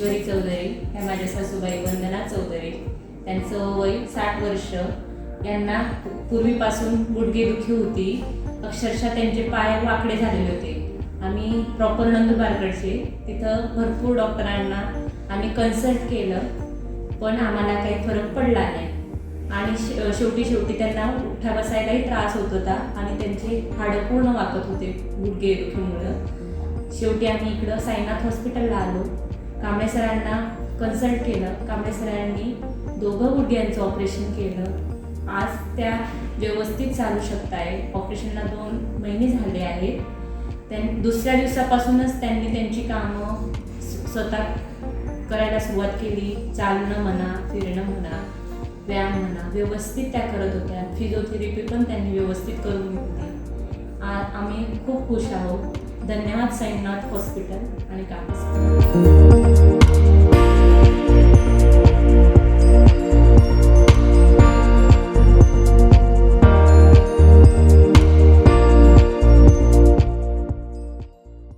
ईश्वरी चौधरी ह्या माझ्या सासूबाई वंदना चौधरी. त्यांचं वय साठ वर्ष. यांना पूर्वीपासून गुडघेदुखी होती. अक्षरशः त्यांचे पाय वाकडे झालेले होते. आम्ही प्रॉपर नंदुरबारकडचे. तिथं भरपूर डॉक्टरांना आम्ही कन्सल्ट केलं. पण आम्हाला काही फरक पडला नाही. आणि शेवटी शेवटी त्यांना उठ्या बसायलाही त्रास होत होता आणि त्यांचे हाडं पूर्ण वाकत होते गुडघे दुखीमुळं. शेवटी आम्ही इकडं साईनाथ हॉस्पिटलला आलो. कांबळे सरांना कन्सल्ट केलं. कांबळे सरांनी दोघं गुडघ्यांचं ऑपरेशन केलं. आज त्या व्यवस्थित चालू शकत आहे ऑपरेशनला दोन महिने झाले आहेत. त्यां दुसऱ्या दिवसापासूनच त्यांनी त्यांची कामं स्वतः करायला सुरुवात केली. चालणं म्हणा फिरणं म्हणा व्यायाम म्हणा व्यवस्थित त्या करत होत्या. फिजिओथेरपी पण त्यांनी व्यवस्थित करून घेतली. आ- आम्ही खूप खुश आहोत. धन्यवाद साईनाथ हॉस्पिटल आणि कामस